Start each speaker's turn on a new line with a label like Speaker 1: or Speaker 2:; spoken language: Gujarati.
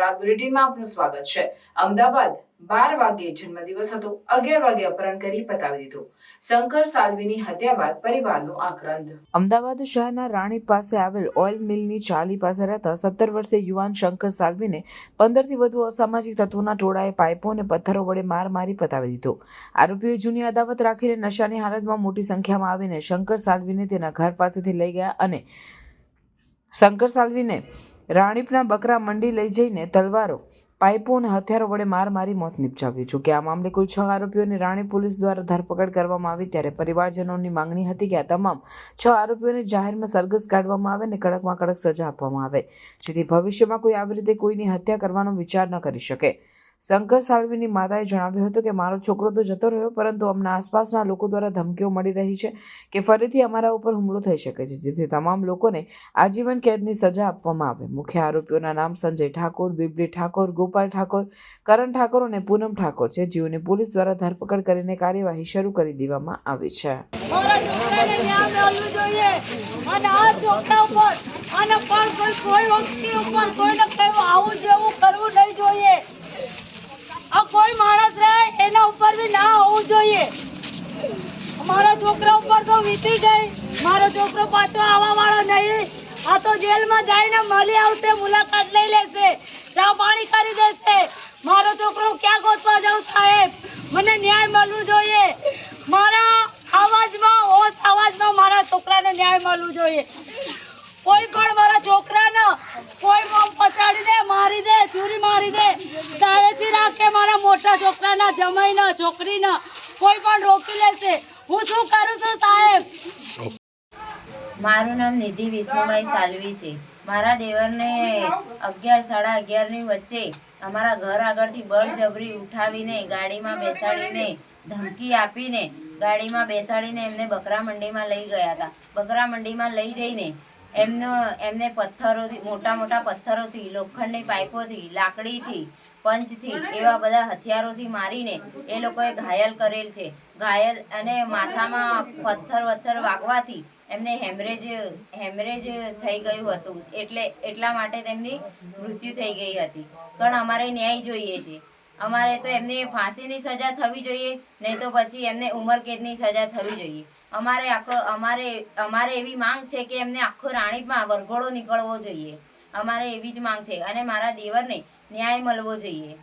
Speaker 1: બુલેટિનમાં આપનું સ્વાગત છે. અમદાવાદ બાર વાગે જન્મદિવસ હતો. અગિયાર વાગે અપહરણ કરી પતાવી દીધો. શંકર સાલવીની હત્યા બાદ પરિવારનો આક્રંદ. અમદાવાદ શહેરના રાણી પાસે આવેલ ઓઇલ મિલની ચાલી પાસે રહેતા સત્તર વર્ષીય યુવાન શંકર સાલવીને પંદરથી વધુ અસામાજિક તત્વોના ટોળાએ પાઇપો અને પથ્થરો વડે માર મારી પતાવી દીધો. આરોપીઓએ જૂની અદાવત રાખીને નશાની હાલતમાં મોટી સંખ્યામાં આવીને શંકર સાલવીને તેના ઘર પાસેથી લઈ ગયા અને શંકર સાલ્વીને રાણીપના બકરા મંડી લઈ જઈને તલવારો પાઇપો અને હથિયારો વડે માર મારી મોત નિપજાવ્યું. છે કે આ મામલે કુલ છ આરોપીઓની રાણી પોલીસ દ્વારા ધરપકડ કરવામાં આવી ત્યારે પરિવારજનોની માંગણી હતી કે આ તમામ છ આરોપીઓને જાહેરમાં સરઘસ કાઢવામાં આવે અને કડકમાં કડક સજા આપવામાં આવે, જેથી ભવિષ્યમાં કોઈ આવી રીતે કોઈની હત્યા કરવાનો વિચાર ન કરી શકે. શંકર સાળવીની માતાએ જણાવ્યું હતું કે, મારો છોકરો તો જતો રહ્યો, પરંતુ અમને આસપાસના લોકો દ્વારા ધમકીઓ મળી રહી છે કે ફરીથી અમારા ઉપર હુમલો થઈ શકે છે, જેથી તમામ લોકોને આજીવન કેદની સજા આપવામાં આવે. મુખ્ય આરોપીઓના નામ સંજય ઠાકોર, બિબલી ઠાકોર, ગોપાલ ઠાકોર, કરણ ઠાકોર અને પૂનમ ઠાકોર છે, જેઓની પોલીસ દ્વારા ધરપકડ કરીને કાર્યવાહી શરૂ કરી દેવામાં આવી છે.
Speaker 2: અને પણ કોઈ કોઈ વસ્તુ ઉપર કોઈને કહેવું આવું જેવું કરવું નહીં જોઈએ. આ કોઈ માણસ રહે, એના ઉપર બી ના હોવું જોઈએ. મારા છોકરા ઉપર તો વીતી ગઈ. મારો છોકરો પાછો આવવા વાળો નહીં. આ તો જેલમાં જઈને મળી આવશે, મુલાકાત લઈ લેશે, ચા પાણી કરી દેશે. મારો છોકરો ક્યાં ગોતવા જાઉં સાહેબ? મને ન્યાય મળવું જોઈએ. મારા અવાજમાં હોશ અવાજમાં મારા છોકરાને ન્યાય મળવું જોઈએ. કોઈ પણ મારા છોકરાને, કોઈ મારી દે, ચોરી મારી દે. દયાથી રાખે મારા મોટા છોકરાના, જમાઈના, છોકરીના. કોઈ પણ રોકી લેશે. હું શું કરું છું, સાહેબ?
Speaker 3: મારું નામ નિધિ વિષ્ણુભાઈ સાલવી છે. મારા દેવરને અગિયાર, સાડા અગિયારની વચ્ચે અમારા ઘર આગળથી બળજબરી ઉઠાવીને, ગાડીમાં બેસાડીને, ધમકી આપીને, ગાડીમાં બેસાડીને એમને બકરા મંડીમાં લઈ ગયા હતા. બકરા મંડીમાં લઈ જઈને એમનો, એમને પથ્થરોથી, મોટા મોટા પથ્થરોથી, લોખંડની પાઇપોથી, લાકડીથી, પંચથી એવા બધા હથિયારોથી મારીને એ લોકોએ ઘાયલ કરેલ છે. ઘાયલ અને માથામાં પથ્થર વથ્થર વાગવાથી એમને હેમરેજ હેમરેજ થઈ ગયું હતું. એટલે, એટલા માટે તેમની મૃત્યુ થઈ ગઈ હતી. પણ અમારે ન્યાય જોઈએ છે. અમારે તો એમને ફાંસીની સજા થવી જોઈએ, નહીં તો પછી એમને ઉંમરકેદની સજા થવી જોઈએ. અમારે આખો, અમારે અમારે એવી માંગ છે કે એમને આખો રાણીપમાં વરઘોડો નીકળવો જોઈએ. અમારે એવી જ માંગ છે અને મારા દેવરને ન્યાય મળવો જોઈએ.